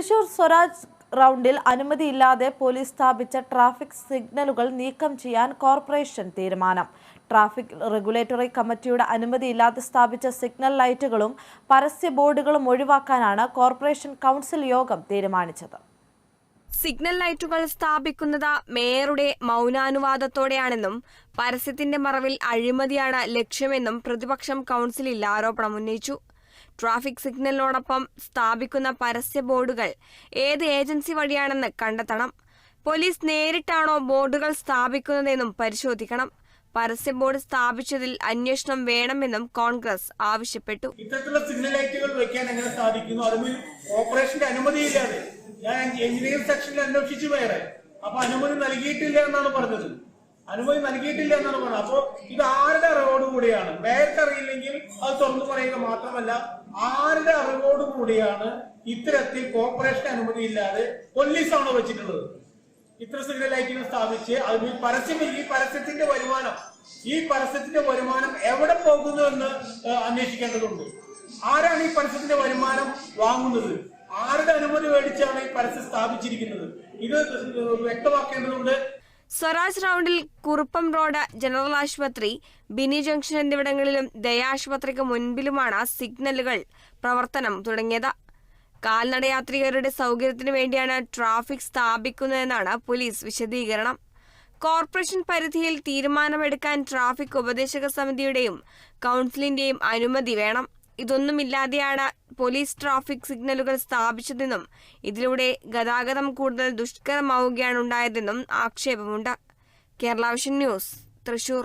തൃശൂർ സ്വരാജ് റൗണ്ടിൽ അനുമതിയില്ലാതെ പോലീസ് സ്ഥാപിച്ച ട്രാഫിക് സിഗ്നലുകൾ നീക്കം ചെയ്യാൻ കോർപ്പറേഷൻ തീരുമാനം. ട്രാഫിക് റെഗുലേറ്ററി കമ്മിറ്റിയുടെ അനുമതിയില്ലാതെ സ്ഥാപിച്ച സിഗ്നൽ ലൈറ്റുകളും പരസ്യ ബോർഡുകളും ഒഴിവാക്കാനാണ് കോർപ്പറേഷൻ കൗൺസിൽ യോഗം തീരുമാനിച്ചത്. സിഗ്നൽ ലൈറ്റുകൾ സ്ഥാപിക്കുന്നത് മേയറുടെ മൗനാനുവാദത്തോടെയാണെന്നും പരസ്യത്തിന്റെ മറവിൽ അഴിമതിയാണ് ലക്ഷ്യമെന്നും പ്രതിപക്ഷം കൗൺസിലിൽ ആരോപണം ഉന്നയിച്ചു ട്രാഫിക് സിഗ്നലിനോടൊപ്പം സ്ഥാപിക്കുന്ന പരസ്യ ബോർഡുകൾ ഏത് ഏജൻസി വഴിയാണെന്ന് കണ്ടെത്തണം. പോലീസ് നേരിട്ടാണോ ബോർഡുകൾ സ്ഥാപിക്കുന്നതെന്നും പരിശോധിക്കണം. പരസ്യ ബോർഡ് സ്ഥാപിച്ചതിൽ അന്വേഷണം വേണമെന്നും കോൺഗ്രസ് ആവശ്യപ്പെട്ടു. ഇത്തരത്തിലുള്ള സിഗ്നൽ ലൈറ്റുകൾ വെക്കാൻ എങ്ങനെ സാധിക്കുന്നു? അതിന് ഓപ്പറേഷന്റെ അനുമതിയില്ലാതെ. ഞാൻ എഞ്ചിനീയറിംഗ് സെക്ഷനിൽ അന്വേഷിച്ചു വേറെ. അപ്പൊ അനുമതി നൽകിയിട്ടില്ല എന്നാണ് പറഞ്ഞത്. അനുമതി നൽകിയിട്ടില്ല എന്നാണ് പറഞ്ഞത്. അപ്പോ ഇത് അറിവോട് കൂടിയാണ്. മേയർക്ക് അറിയില്ലെങ്കിൽ അത് തുറന്നു പറയുക മാത്രമല്ല ആരുടെ അറിവോട് കൂടിയാണ് ഇത്തരത്തിൽ കോർപ്പറേഷൻ അനുമതി ഇല്ലാതെ വെച്ചിട്ടുള്ളത്. ഇത്ര സിഗ്നൽ ലൈറ്റിനെ സ്ഥാപിച്ച് അതിന് പരസ്യം ഈ പരസ്യത്തിന്റെ വരുമാനം ഈ പരസ്യത്തിന്റെ വരുമാനം എവിടെ പോകുന്നു എന്ന് അന്വേഷിക്കേണ്ടതുണ്ട്. ആരാണ് ഈ പരസ്യത്തിന്റെ വരുമാനം വാങ്ങുന്നത്? ആരുടെ അനുമതി മേടിച്ചാണ് ഈ പരസ്യം സ്ഥാപിച്ചിരിക്കുന്നത്? ഇത് വ്യക്തമാക്കേണ്ടതുണ്ട്. സ്വരാജ് റൗണ്ടിൽ കുറുപ്പം റോഡ് ജനറൽ ആശുപത്രി ബിനി ജംഗ്ഷൻ എന്നിവിടങ്ങളിലും ദയാശുപത്രിക്ക് മുൻപിലുമാണ് സിഗ്നലുകൾ പ്രവർത്തനം തുടങ്ങിയത്. കാൽനടയാത്രികരുടെ സൗകര്യത്തിനു വേണ്ടിയാണ് ട്രാഫിക് സ്ഥാപിക്കുന്നതെന്നാണ് പോലീസ് വിശദീകരണം. കോർപ്പറേഷൻ പരിധിയിൽ തീരുമാനമെടുക്കാൻ ട്രാഫിക് ഉപദേശക സമിതിയുടെയും കൗൺസിലിന്റെയും അനുമതി വേണം. ഇതൊന്നുമില്ലാതെയാണ് പോലീസ് ട്രാഫിക് സിഗ്നലുകൾ സ്ഥാപിച്ചതെന്നും ഇതിലൂടെ ഗതാഗതം കൂടുതൽ ദുഷ്കരമാവുകയാണ് ഉണ്ടായതെന്നും ആക്ഷേപമുണ്ട്. കേരളാവിഷൻ ന്യൂസ് തൃശൂർ.